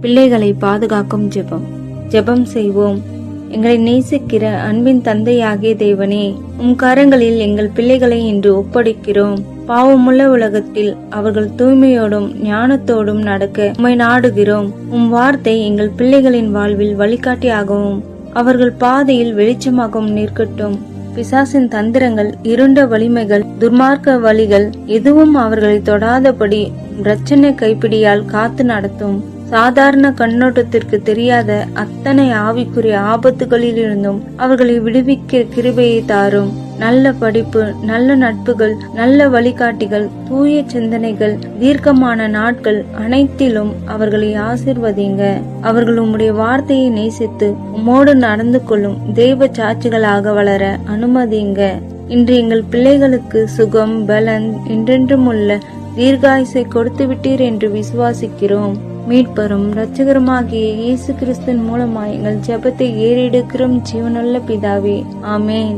பிள்ளைகளை பாதுகாக்கும் ஜெபம். ஜெபம் செய்வோம். எங்களை நேசிக்கிற அன்பின் தந்தையாகிய தேவனே உம் கரங்களில் எங்கள் பிள்ளைகளை இன்று ஒப்படைக்கிறோம். பாவமுள்ள உலகத்தில் அவர்கள் தூய்மையோடும் ஞானத்தோடும் நடக்க உம்மை நாடுகிறோம். உம் வார்த்தை எங்கள் பிள்ளைகளின் வாழ்வில் வழிகாட்டியாகவும் அவர்கள் பாதையில் வெளிச்சமாகவும் நிற்கட்டும். பிசாசின் தந்திரங்கள் இருண்ட வலிமைகள் துர்மார்க்க வழிகள் எதுவும் அவர்களை தொடாதபடி பிரச்சனை கைப்பிடியால் காத்து நடத்தும். சாதாரண கண்ணோட்டத்திற்கு தெரியாத அத்தனை ஆவிக்குரிய ஆபத்துகளிலிருந்தும் அவர்களை விடுவிக்க கிருபையை தாரும். நல்ல படிப்பு நல்ல நட்புகள் நல்ல வழிகாட்டிகள் தூய சிந்தனைகள் தீர்க்கமான நாட்கள் அனைத்திலும் அவர்களை ஆசிர்வதிங்க. அவர்கள் உம்முடைய வார்த்தையை நேசித்து உம்மோடு நடந்து கொள்ளும் தெய்வ சாட்சிகளாக வளர அனுமதிங்க. இன்று எங்கள் பிள்ளைகளுக்கு சுகம் பலன் என்றென்றும் உள்ள தீர்காயுசை கொடுத்து விட்டீர் என்று விசுவாசிக்கிறோம். மீட்பரும் இரட்சகருமாகிய இயேசு கிறிஸ்தன் மூலமாய் எங்கள் ஜெபத்தை ஏறெடுக்கிறோம் ஜீவனுள்ள பிதாவே. ஆமேன்.